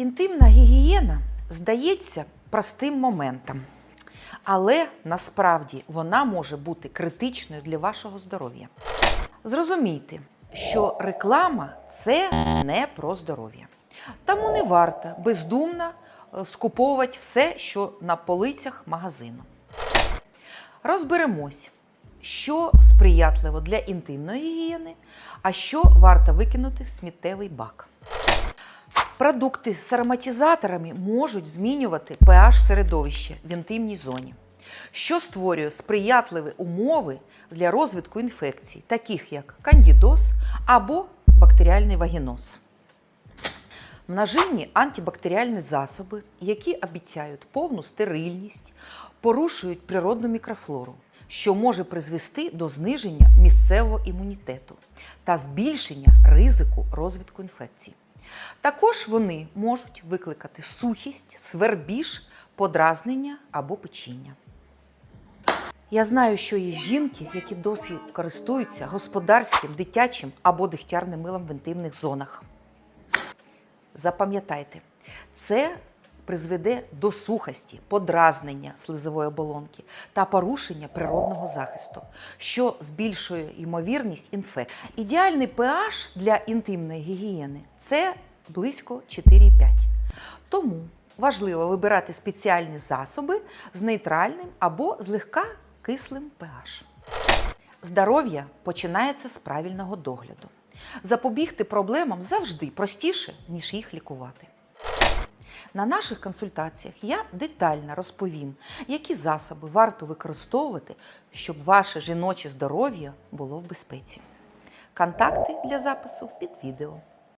Інтимна гігієна здається простим моментом, але насправді вона може бути критичною для вашого здоров'я. Зрозумійте, що реклама це не про здоров'я. Тому не варто бездумно е, скуповувати все, що на полицях магазину. Розберемось, що сприятливо для інтимної гігієни, а що варто викинути в сміттєвий бак. Продукти з ароматизаторами можуть змінювати pH середовища в інтимній зоні, що створює сприятливі умови для розвитку інфекцій, таких як кандідоз або бактеріальний вагіноз. Множинні антибактеріальні засоби, які обіцяють повну стерильність, порушують природну мікрофлору, що може призвести до зниження місцевого імунітету та збільшення ризику розвитку інфекцій. Також вони можуть викликати сухість, свербіж, подразнення або печіння. Я знаю, що є жінки, які досі користуються господарським, дитячим або дихтярним милом в інтимних зонах. Запам'ятайте, це призведе до сухості, подразнення слизової оболонки та порушення природного захисту, що збільшує ймовірність інфекцій. Ідеальний pH для інтимної гігієни це близько 4,5. Тому важливо вибирати спеціальні засоби з нейтральним або злегка кислим pH. Здоров'я починається з правильного догляду. Запобігти проблемам завжди простіше, ніж їх лікувати. На наших консультаціях я детально розповім, які засоби варто використовувати, щоб ваше жіноче здоров'я було в безпеці. Контакти для запису під відео.